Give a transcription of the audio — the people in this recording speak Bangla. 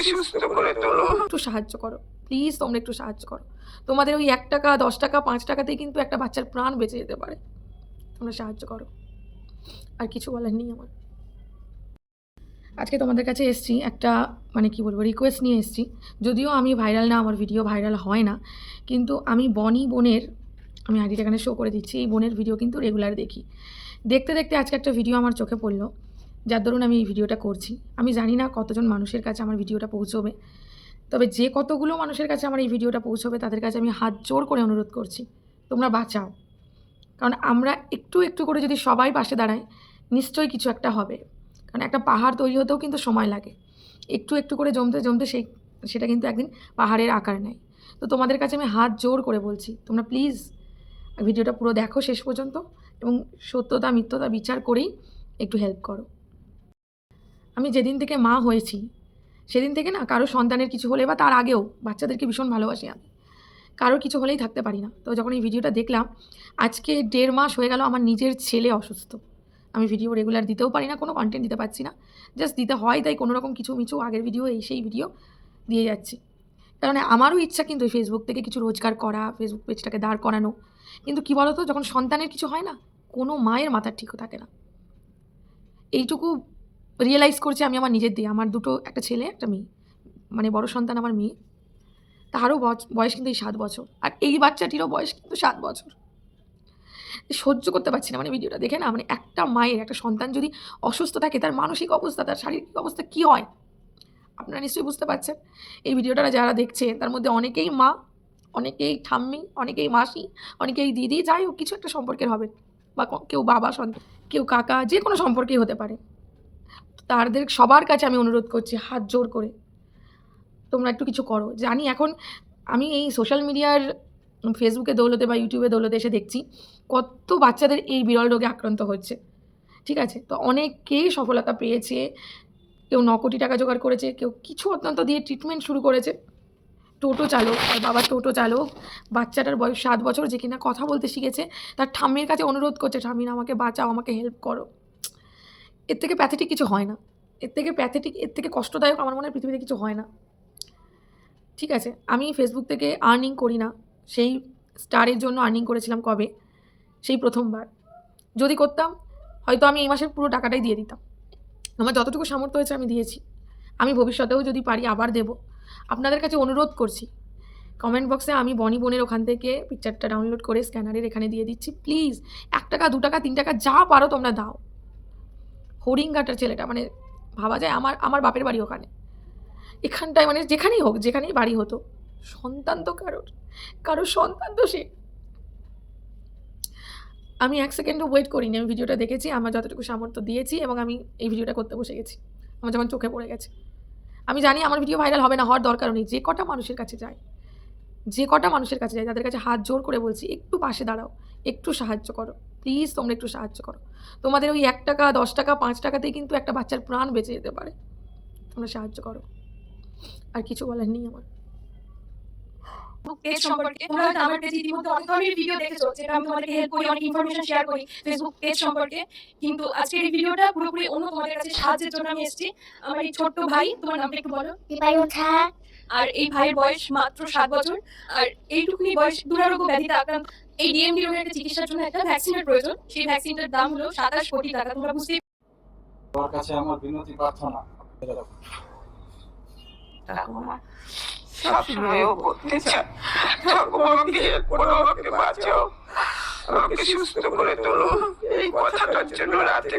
আমাকে সুস্থ করে তোলো একটু সাহায্য করো। প্লিজ তোমরা একটু সাহায্য করো। তোমাদের ওই এক টাকা, দশ টাকা, পাঁচ টাকাতেই কিন্তু একটা বাচ্চার প্রাণ বেঁচে যেতে পারে। তোমরা সাহায্য করো। আর কিছু বলার নেই আমার। আজকে তোমাদের কাছে এসছি একটা মানে কি বলব রিকোয়েস্ট নিয়ে এসছি। যদিও আমি ভাইরাল না, আমার ভিডিও ভাইরাল হয় না। কিন্তু আমি বনি বোনের, আমি আইডিটা এখানে শো করে দিচ্ছি। এই বোনের ভিডিও কিন্তু রেগুলার দেখি। দেখতে দেখতে আজকে একটা ভিডিও আমার চোখে পড়ল। যার দরুন আমি এই ভিডিওটা করছি। আমি জানি না কতজন মানুষের কাছে আমার ভিডিওটা পৌঁছবে। তবে যে কতগুলো মানুষের কাছে আমার এই ভিডিওটা পৌঁছবে, তাদের কাছে আমি হাত জোর করে অনুরোধ করছি, তোমরা বাঁচাও। কারণ আমরা একটু একটু করে যদি সবাই পাশে দাঁড়াই, নিশ্চয়ই কিছু একটা হবে। কারণ একটা পাহাড় তৈরি হতেও কিন্তু সময় লাগে। একটু একটু করে জমতে জমতে সেই, সেটা কিন্তু একদিন পাহাড়ের আকার নেয়। তো তোমাদের কাছে আমি হাত জোর করে বলছি, তোমরা প্লিজ ভিডিওটা পুরো দেখো শেষ পর্যন্ত এবং সত্যতা মিথ্যতা বিচার করেই একটু হেল্প করো। আমি যেদিন থেকে মা হয়েছি, সেদিন থেকে না কারও সন্তানের কিছু হলে বা তার আগেও বাচ্চাদেরকে ভীষণ ভালোবাসি আমি। কারোর কিছু হলেই থাকতে পারি না। তো যখন এই ভিডিওটা দেখলাম, আজকে দেড় মাস হয়ে গেল আমার নিজের ছেলে অসুস্থ। আমি ভিডিও রেগুলার দিতেও পারি না, কোনো কন্টেন্ট দিতে পারছি না। জাস্ট দিতে হয় তাই কোনো রকম কিছু মিছু আগের ভিডিও এই সেই ভিডিও দিয়ে যাচ্ছি। কারণ আমারও ইচ্ছা কিন্তু ফেসবুক থেকে কিছু রোজগার করা ফেসবুক পেজটাকে দাঁড় করানো। কিন্তু কী বলতো, যখন সন্তানের কিছু হয় না, কোনো মায়ের মাথার ঠিকও থাকে না। এইটুকু রিয়েলাইজ করছি আমি আমার নিজের দিয়ে, আমার দুটো, একটা ছেলে, একটা মেয়ে মানে বড় সন্তান আমার মেয়ে, তারও বয়স কিন্তু এই সাত বছর, আর এই বাচ্চাটিরও বয়স কিন্তু সাত বছর। সহ্য করতে পারছি না মানে ভিডিওটা, দেখে না? মানে একটা মায়ের, একটা সন্তান যদি অসুস্থ থাকে, তার মানসিক অবস্থা, তার শারীরিক অবস্থা কী হয়? আপনারা নিশ্চয়ই বুঝতে পারছেন। এই ভিডিওটা যারা দেখছেন, তার মধ্যে অনেকেই মা, অনেকেই ঠাম্মি, অনেকেই মাসি, অনেকেই দিদি, যাই হোক, কিছু একটা সম্পর্কের হবে। বা কেউ বাবা সন্তান, কেউ কাকা, যে কোনো সম্পর্কেই হতে পারে। তাদের সবার কাছে আমি অনুরোধ করছি, হাত জোর করে। তোমরা একটু কিছু করো। জানি এখন আমি এই সোশ্যাল মিডিয়ার ফেসবুকে দৌলতে বা ইউটিউবে দৌলতে এসে দেখছি কত বাচ্চাদের এই বিরল রোগে আক্রান্ত হচ্ছে। ঠিক আছে? তো অনেকেই সফলতা পেয়েছে, কেউ ন কোটি টাকা জোগাড় করেছে, কেউ কিছু অত্যন্ত দিয়ে ট্রিটমেন্ট শুরু করেছে। টোটো চালক আর বাবা টোটো চালক, বাচ্চাটার বয়স সাত বছর যে কিনা কথা বলতে শিখেছে, তার ঠাম্মির কাছে অনুরোধ করছে ঠাম্মিন আমাকে বাঁচাও, আমাকে হেল্প করো। এর থেকে প্যাথেটিক কিছু হয় না। এর থেকে প্যাথেটিক এর থেকে কষ্টদায়ক আমার মনে হয় পৃথিবীতে কিছু হয় না। ঠিক আছে, আমি ফেসবুক থেকে আর্নিং করি না। সেই স্টারের জন্য আর্নিং করেছিলাম কবে? সেই প্রথমবার। যদি করতাম, হয়তো আমি এই মাসের পুরো টাকাটাই দিয়ে দিতাম। আমার যতটুকু সামর্থ্য হয়েছে আমি দিয়েছি। আমি ভবিষ্যতেও যদি পারি আবার দেব। আপনাদের কাছে অনুরোধ করছি কমেন্ট বক্সে আমি বনি বোনের ওখান থেকে পিকচারটা ডাউনলোড করে স্ক্যানারের এখানে দিয়ে দিচ্ছি। প্লিজ এক টাকা, দু টাকা, তিন টাকা যা পারো তোমরা দাও। হরিঙ্গাটার ছেলেটা মানে ভাবা যায় আমার আমার বাপের বাড়ি ওখানে। এখানটায় মানে যেখানেই হোক, যেখানেই বাড়ি হতো, সন্তান তো কারোর কারোর সন্তান তো সে। আমি এক সেকেন্ডও ওয়েট করিনি, আমি ভিডিওটা দেখেছি, আমার যতটুকু সামর্থ্য দিয়েছি এবং আমি এই ভিডিওটা করতে বসে গেছি। আমার যখন চোখে পড়ে গেছে। আমি জানি আমার ভিডিও ভাইরাল হবে না, হওয়ার দরকার নেই, যে কটা মানুষের কাছে যায়। যে কটা মানুষের কাছে যায় তাদের কাছে হাত জোর করে বলছি, একটু পাশে দাঁড়াও, একটু সাহায্য করো প্লিজ তোমরা একটু সাহায্য করো। তোমাদের ওই এক টাকা, দশ টাকা, পাঁচ টাকাতেই কিন্তু একটা বাচ্চার প্রাণ বেঁচে যেতে পারে। তোমরা সাহায্য করো। আর কিছু বলার নেই আমার। ফেসবুক পেজ সম্পর্কে তোমরা হয়তো আমার পেজে ইতিমধ্যে অনেক ধরনের ভিডিও দেখেছ যেটা আমি তোমাদেরকে হেল্প করি অনেক ইনফরমেশন শেয়ার করি। ফেসবুক পেজ সম্পর্কে কিন্তু আজকের এই ভিডিওটা পুরোপুরি অন্য তোমাদের কাছে সাহায্যের জন্য আমি এসেছি। আমার এই ছোট্ট ভাই তোমার নামটা একটু বলো। দীপাই ওঠা। আর এই ভাইয়ের বয়স মাত্র সাত বছর। আর এইটুকুনি বয়স দুরারোগ্য ব্যাধিতে আক্রান্ত। এই ডিএমডি রোগের একটা চিকিৎসার জন্য একটা ভ্যাকসিনের প্রয়োজন। সেই ভ্যাকসিনটার দাম হলো সাতাশ কোটি টাকা। তোমরা বুঝতেই তোমার কাছে আমার বিনতি প্রার্থনা। সবসময়ও করতে চায়। ঠাকুমা help করো আমাকে বাঁচাও। আমাকে সুস্থ করে তোলো। এই কথাটার জন্য রাতে